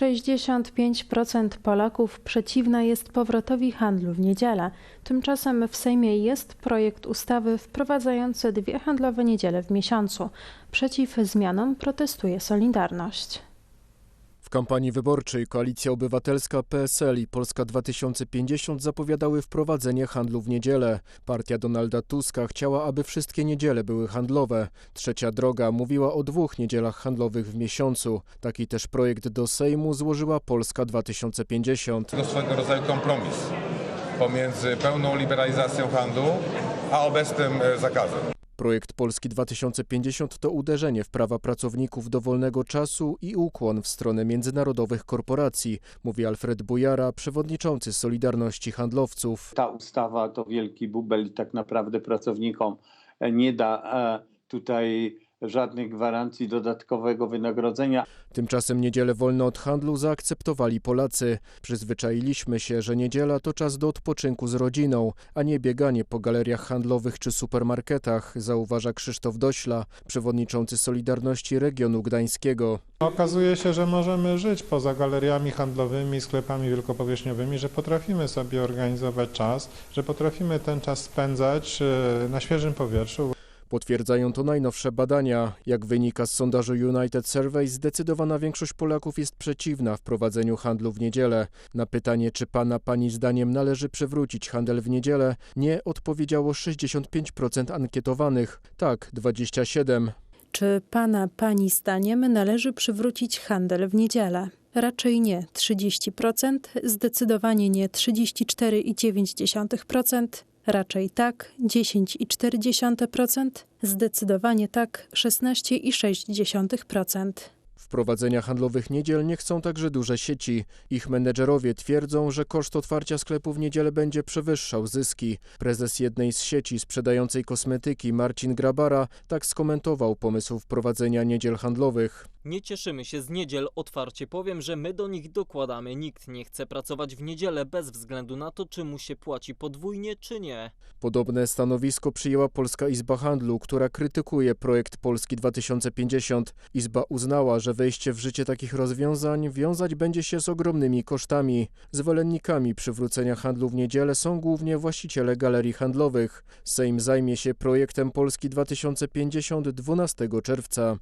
65% Polaków przeciwna jest powrotowi handlu w niedzielę. Tymczasem w Sejmie jest projekt ustawy wprowadzający dwie handlowe niedziele w miesiącu. Przeciw zmianom protestuje Solidarność. W kampanii wyborczej Koalicja Obywatelska, PSL i Polska 2050 zapowiadały wprowadzenie handlu w niedzielę. Partia Donalda Tuska chciała, aby wszystkie niedziele były handlowe. Trzecia Droga mówiła o dwóch niedzielach handlowych w miesiącu. Taki też projekt do Sejmu złożyła Polska 2050. To swego rodzaju kompromis pomiędzy pełną liberalizacją handlu a obecnym e, zakazem. Projekt Polski 2050 to uderzenie w prawa pracowników do wolnego czasu i ukłon w stronę międzynarodowych korporacji, mówi Alfred Bujara, przewodniczący Solidarności Handlowców. ta ustawa to wielki bubel i tak naprawdę pracownikom nie da e, tutaj żadnych gwarancji dodatkowego wynagrodzenia. Tymczasem niedzielę wolne od handlu zaakceptowali Polacy. Przyzwyczailiśmy się, że niedziela to czas do odpoczynku z rodziną, a nie bieganie po galeriach handlowych czy supermarketach, zauważa Krzysztof Dośla, przewodniczący Solidarności Regionu Gdańskiego. Okazuje się, że możemy żyć poza galeriami handlowymi, sklepami wielkopowierzchniowymi, że potrafimy sobie organizować czas, że potrafimy ten czas spędzać e, na świeżym powietrzu. Potwierdzają to najnowsze badania. Jak wynika z sondażu United Survey, zdecydowana większość Polaków jest przeciwna wprowadzeniu handlu w niedzielę. Na pytanie, czy pana pani zdaniem należy przywrócić handel w niedzielę, nie odpowiedziało 65% ankietowanych, tak 27%. Czy pana pani zdaniem należy przywrócić handel w niedzielę? Raczej nie 30%, zdecydowanie nie 34,9%, raczej tak 10,4%, zdecydowanie tak 16,6%. Wprowadzenia handlowych niedziel nie chcą także duże sieci. Ich menedżerowie twierdzą, że koszt otwarcia sklepu w niedzielę będzie przewyższał zyski. Prezes jednej z sieci sprzedającej kosmetyki Marcin Grabara tak skomentował pomysł wprowadzenia niedziel handlowych. Nie cieszymy się z niedziel, otwarcie powiem, że my do nich dokładamy. Nikt nie chce pracować w niedzielę bez względu na to, czy mu się płaci podwójnie, czy nie. Podobne stanowisko przyjęła Polska Izba Handlu, która krytykuje projekt Polski 2050. Izba uznała, że wejście w życie takich rozwiązań wiązać będzie się z ogromnymi kosztami. Zwolennikami przywrócenia handlu w niedzielę są głównie właściciele galerii handlowych. Sejm zajmie się projektem Polski 2050 12 czerwca.